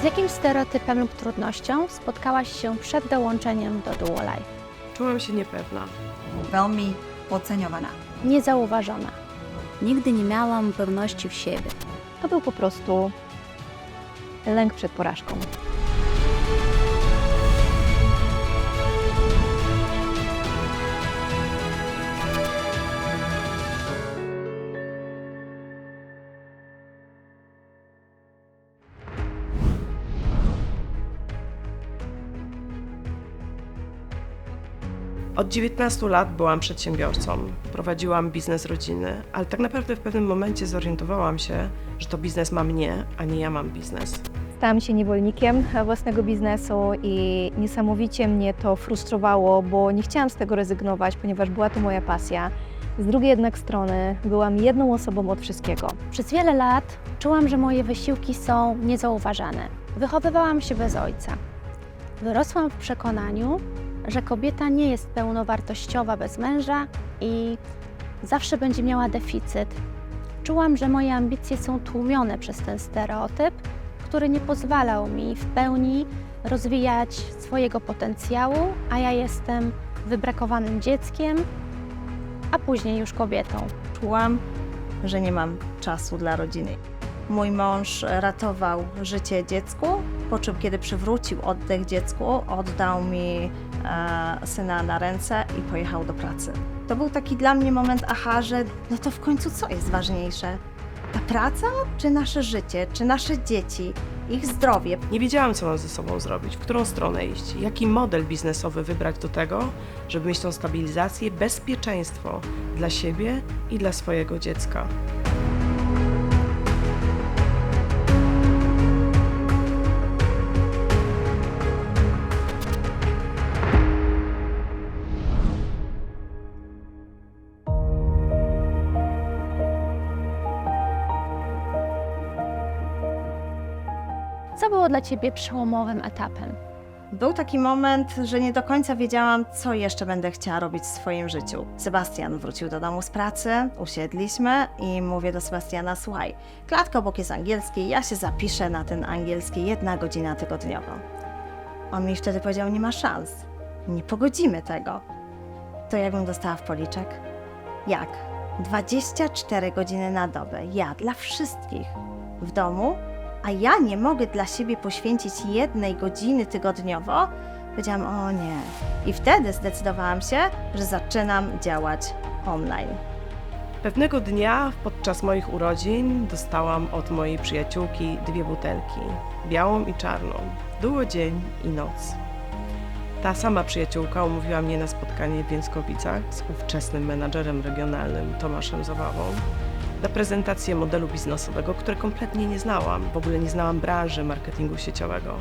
Z jakim stereotypem lub trudnością spotkałaś się przed dołączeniem do Duo Life? Czułam się niepewna. Veľmi podceňovaná. Niezauważona. Nigdy nie miałam pewności w siebie. To był po prostu lęk przed porażką. Od 19 lat byłam przedsiębiorcą. Prowadziłam biznes rodzinny, ale tak naprawdę w pewnym momencie zorientowałam się, że to biznes ma mnie, a nie ja mam biznes. Stałam się niewolnikiem własnego biznesu i niesamowicie mnie to frustrowało, bo nie chciałam z tego rezygnować, ponieważ była to moja pasja. Z drugiej jednak strony byłam jedną osobą od wszystkiego. Przez wiele lat czułam, że moje wysiłki są niezauważane. Wychowywałam się bez ojca. Wyrosłam w przekonaniu, że kobieta nie jest pełnowartościowa bez męża i zawsze będzie miała deficyt. Czułam, że moje ambicje są tłumione przez ten stereotyp, który nie pozwalał mi w pełni rozwijać swojego potencjału, a ja jestem wybrakowanym dzieckiem, a później już kobietą. Czułam, że nie mam czasu dla rodziny. Mój mąż ratował życie dziecku, po czym kiedy przywrócił oddech dziecku, oddał mi e, syna na ręce i pojechał do pracy. To był taki dla mnie moment aha, że no to w końcu co jest ważniejsze? Ta praca, czy nasze życie, czy nasze dzieci, ich zdrowie? Nie wiedziałam, co mam ze sobą zrobić, w którą stronę iść, jaki model biznesowy wybrać do tego, żeby mieć tą stabilizację, bezpieczeństwo dla siebie i dla swojego dziecka. Dla Ciebie przełomowym etapem? Był taki moment, że nie do końca wiedziałam, co jeszcze będę chciała robić w swoim życiu. Sebastian wrócił do domu z pracy, usiedliśmy i mówię do Sebastiana: Słuchaj, klatka obok jest angielski, ja się zapiszę na ten angielski jedna godzina tygodniowo. On mi wtedy powiedział: Nie ma szans, nie pogodzimy tego. To jakbym dostała w policzek? Jak? 24 godziny na dobę, ja dla wszystkich w domu a ja nie mogę dla siebie poświęcić jednej godziny tygodniowo, powiedziałam, o nie. I wtedy zdecydowałam się, że zaczynam działać online. Pewnego dnia podczas moich urodzin dostałam od mojej przyjaciółki dwie butelki, białą i czarną. Było dzień i noc. Ta sama przyjaciółka umówiła mnie na spotkanie w Więckowicach z ówczesnym menadżerem regionalnym Tomaszem Zawawą na prezentację modelu biznesowego, które kompletnie nie znałam. W ogóle nie znałam branży marketingu sieciowego.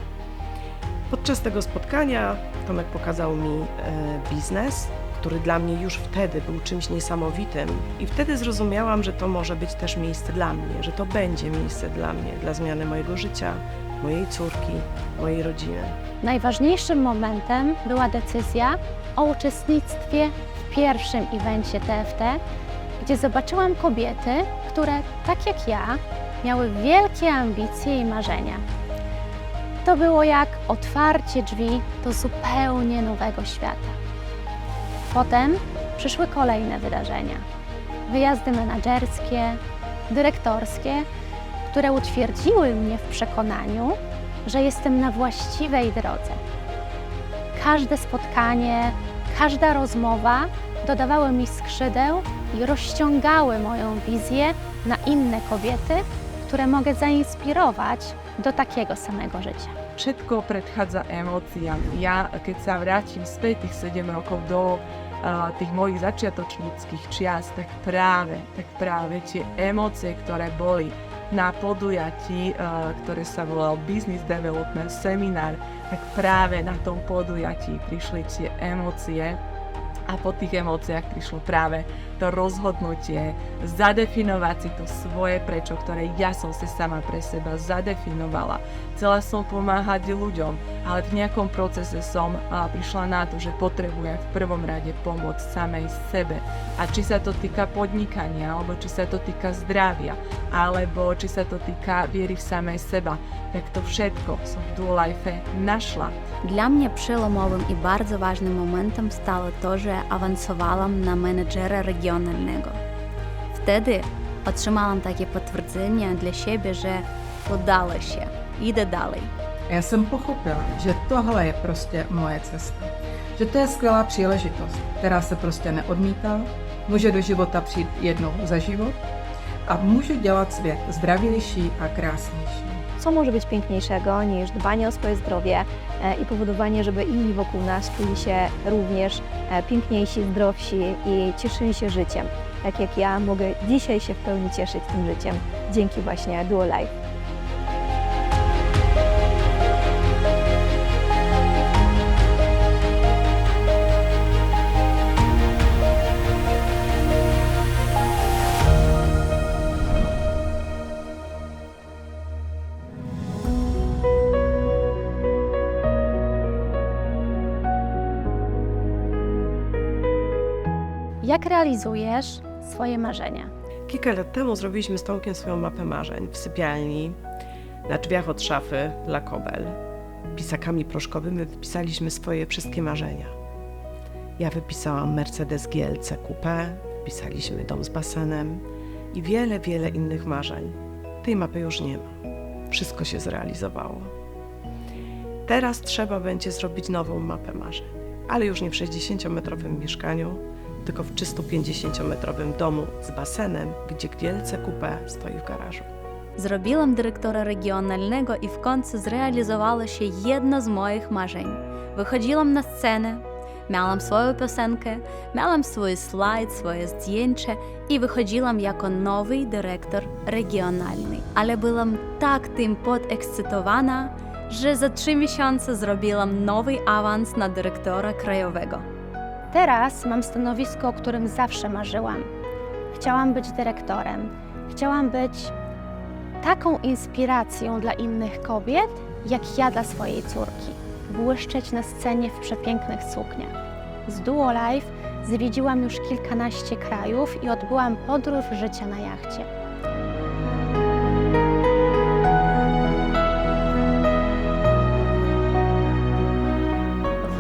Podczas tego spotkania Tomek pokazał mi e, biznes, który dla mnie już wtedy był czymś niesamowitym, i wtedy zrozumiałam, że to może być też miejsce dla mnie, że to będzie miejsce dla mnie, dla zmiany mojego życia, mojej córki, mojej rodziny. Najważniejszym momentem była decyzja o uczestnictwie w pierwszym evencie TFT, gdzie zobaczyłam kobiety, które, tak jak ja, miały wielkie ambicje i marzenia. To było jak otwarcie drzwi do zupełnie nowego świata. Potem przyszły kolejne wydarzenia. Wyjazdy menedżerskie, dyrektorskie, które utwierdziły mnie w przekonaniu, że jestem na właściwej drodze. Każde spotkanie, każda rozmowa dodawały mi skrzydeł i rozciągały moją wizję na inne kobiety, które mogę zainspirować do takiego samego życia. Všetko predchádza emóciám. Ja, keď sa vrátim späť tých 7 rokov do uh, tých mojich začiatočníckých tak práve, tak práve tie emócie, ktoré boli na podujatí, uh, ktoré sa volal Business Development Seminár, tak práve na tom podujatí prišli tie emócie A po tých emóciách prišlo práve to rozhodnutie zadefinovať si to svoje prečo, ktoré ja som si sama pre seba zadefinovala. Chcela som pomáhať ľuďom, ale v nejakom procese som prišla na to, že potrebujem v prvom rade pomôcť samej sebe. A či sa to týka podnikania, alebo či sa to týka zdravia, alebo či sa to týka viery v samej seba, tak to všetko som v Duolife našla. Dla mnie przełomowym i bardzo ważnym momentem stało to, że awansowałam na menedżera regionalnego. Wtedy otrzymałam takie potwierdzenie dla siebie, że udało się, idę dalej. Já jsem pochopila, že tohle je prostě moje cesta. Že to je skvělá příležitost, která se prostě neodmítá, může do života přijít jednou za život a může dělat svět zdravější a krásnější. Co może być piękniejszego niż dbanie o swoje zdrowie e, i powodowanie, żeby inni wokół nas czuli się również e, piękniejsi, zdrowsi i cieszyli się życiem. Tak jak ja mogę dzisiaj się w pełni cieszyć tym życiem dzięki właśnie Duo Life. Jak realizujesz swoje marzenia? Kilka lat temu zrobiliśmy z Tomkiem swoją mapę marzeń w sypialni, na drzwiach od szafy dla kobel. Pisakami proszkowymi wypisaliśmy swoje wszystkie marzenia. Ja wypisałam Mercedes GLC Coupé, wpisaliśmy dom z basenem i wiele, wiele innych marzeń. Tej mapy już nie ma. Wszystko się zrealizowało. Teraz trzeba będzie zrobić nową mapę marzeń, ale już nie w 60-metrowym mieszkaniu, tylko w 350-metrowym domu z basenem, gdzie GLC Coupé stoi w garażu. Zrobiłam dyrektora regionalnego i w końcu zrealizowało się jedno z moich marzeń. Wychodziłam na scenę, miałam swoją piosenkę, miałam swój slajd, swoje zdjęcie i wychodziłam jako nowy dyrektor regionalny. Ale byłam tak tym podekscytowana, że za trzy miesiące zrobiłam nowy awans na dyrektora krajowego. Teraz mam stanowisko, o którym zawsze marzyłam. Chciałam być dyrektorem. Chciałam być taką inspiracją dla innych kobiet, jak ja dla swojej córki. Błyszczeć na scenie w przepięknych sukniach. Z Duo Life zwiedziłam już kilkanaście krajów i odbyłam podróż życia na jachcie.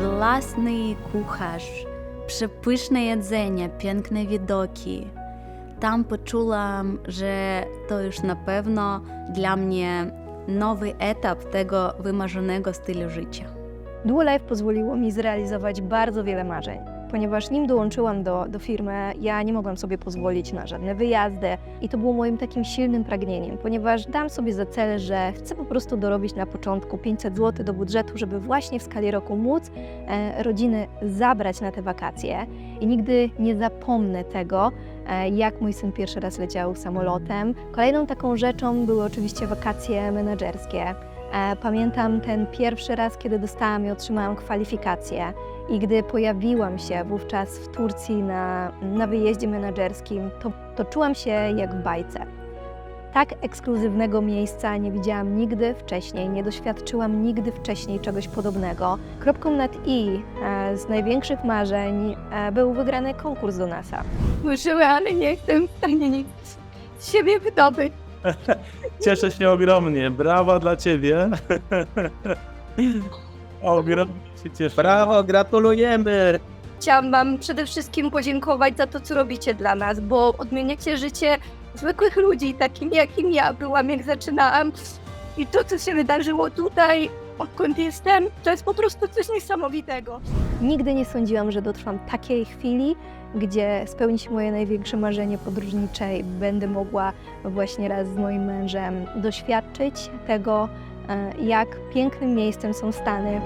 Własny kucharz, przepyszne jedzenie, piękne widoki. Tam poczułam, że to już na pewno dla mnie nowy etap tego wymarzonego stylu życia. Duo Life pozwoliło mi zrealizować bardzo wiele marzeń. Ponieważ nim dołączyłam do, do firmy, ja nie mogłam sobie pozwolić na żadne wyjazdy i to było moim takim silnym pragnieniem, ponieważ dam sobie za cel, że chcę po prostu dorobić na początku 500 zł do budżetu, żeby właśnie w skali roku móc e, rodziny zabrać na te wakacje. I nigdy nie zapomnę tego, e, jak mój syn pierwszy raz leciał samolotem. Kolejną taką rzeczą były oczywiście wakacje menedżerskie. E, Pamiętam ten pierwszy raz, kiedy dostałam i otrzymałam kwalifikacje. I gdy pojawiłam się wówczas w Turcji na, na wyjeździe menedżerskim, to, to czułam się jak w bajce. Tak ekskluzywnego miejsca nie widziałam nigdy wcześniej, nie doświadczyłam nigdy wcześniej czegoś podobnego. Kropką nad i e, z największych marzeń e, był wygrany konkurs do NASA. Słyszę, ale nie jestem w stanie nic z siebie wydobyć. Cieszę się ogromnie. Brawa dla ciebie. Ogromnie się cieszę. Brawo, gratulujemy! Chciałam Wam przede wszystkim podziękować za to, co robicie dla nas, bo odmieniacie życie zwykłych ludzi, takim jakim ja byłam, jak zaczynałam. I to, co się wydarzyło tutaj, odkąd jestem, to jest po prostu coś niesamowitego. Nigdy nie sądziłam, że dotrwam takiej chwili, gdzie spełni się moje największe marzenie podróżnicze i będę mogła właśnie raz z moim mężem doświadczyć tego, e, jak pięknym miejscem są Stany.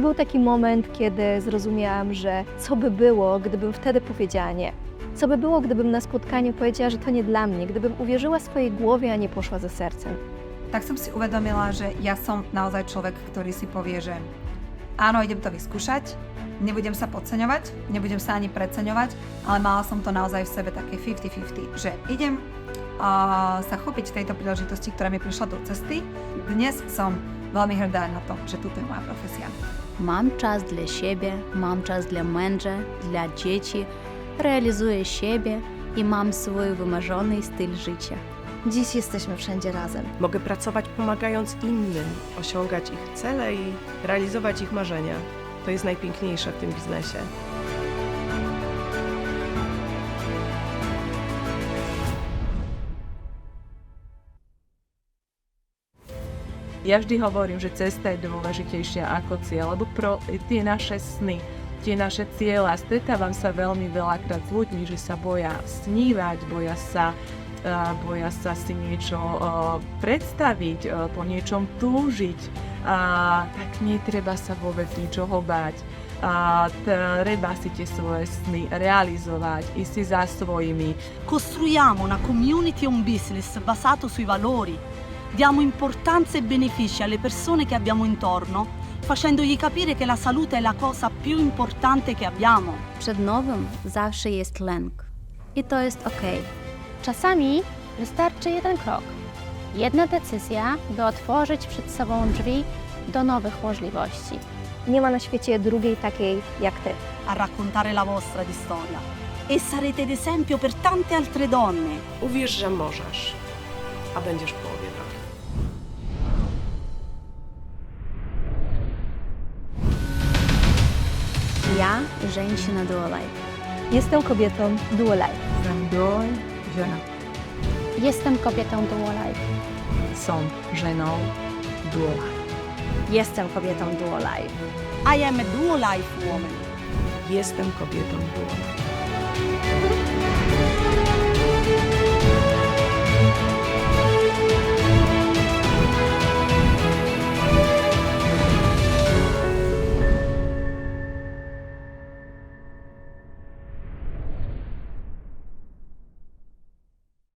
To był taki moment, kiedy zrozumiałam, że co by było, gdybym wtedy powiedziała nie. Co by było, gdybym na spotkaniu powiedziała, że to nie dla mnie, gdybym uwierzyła swojej głowie, a nie poszła ze sercem. Tak som si uvedomila, že ja som naozaj človek, ktorý si povie, že áno, idem to vyskúšať, nebudem sa podceňovať, nebudem sa ani preceňovať, ale mala som to naozaj v sebe také 50-50, že idem uh, sa chopiť tejto príležitosti, ktorá mi prišla do cesty. Dnes som veľmi hrdá na to, że toto je moja profesja. Mam czas dla siebie, mam czas dla męża, dla dzieci, realizuję siebie i mam swój wymarzony styl życia. Dziś jesteśmy wszędzie razem. Mogę pracować pomagając innym, osiągać ich cele i realizować ich marzenia. To jest najpiękniejsze w tym biznesie. Ja vždy hovorím, že cesta je dôležitejšia ako cieľ, lebo pro tie naše sny, tie naše cieľa, stretávam sa veľmi veľakrát s ľuďmi, že sa boja snívať, boja sa, uh, boja sa si niečo uh, predstaviť, uh, po niečom túžiť. Tak netreba sa vôbec ničoho báť. Treba si tie svoje sny realizovať, ísť si za svojimi. Costruiamo una community e un business basato sui valori. Diamo importanza e benefici alle persone che abbiamo intorno, facendogli capire che la salute è la cosa più importante che abbiamo. Przed nowym zawsze jest lęk. I to jest okej. Czasami wystarczy jeden krok, jedna decyzja, by otworzyć przed sobą drzwi do nowych możliwości. Nie ma na świecie drugiej takiej jak ty. a raccontare la vostra di storia e sarete d'esempio per tante altre donne. Uwierz, że możesz, a będziesz w połowie Ja, żeńsina Duolife. Jestem kobietą Duolife. Jestem dual, żona. Jestem kobietą Duolife. Są żeną Duolife. Jestem kobietą Duolife. I am a Duolife woman. Jestem kobietą Duolife.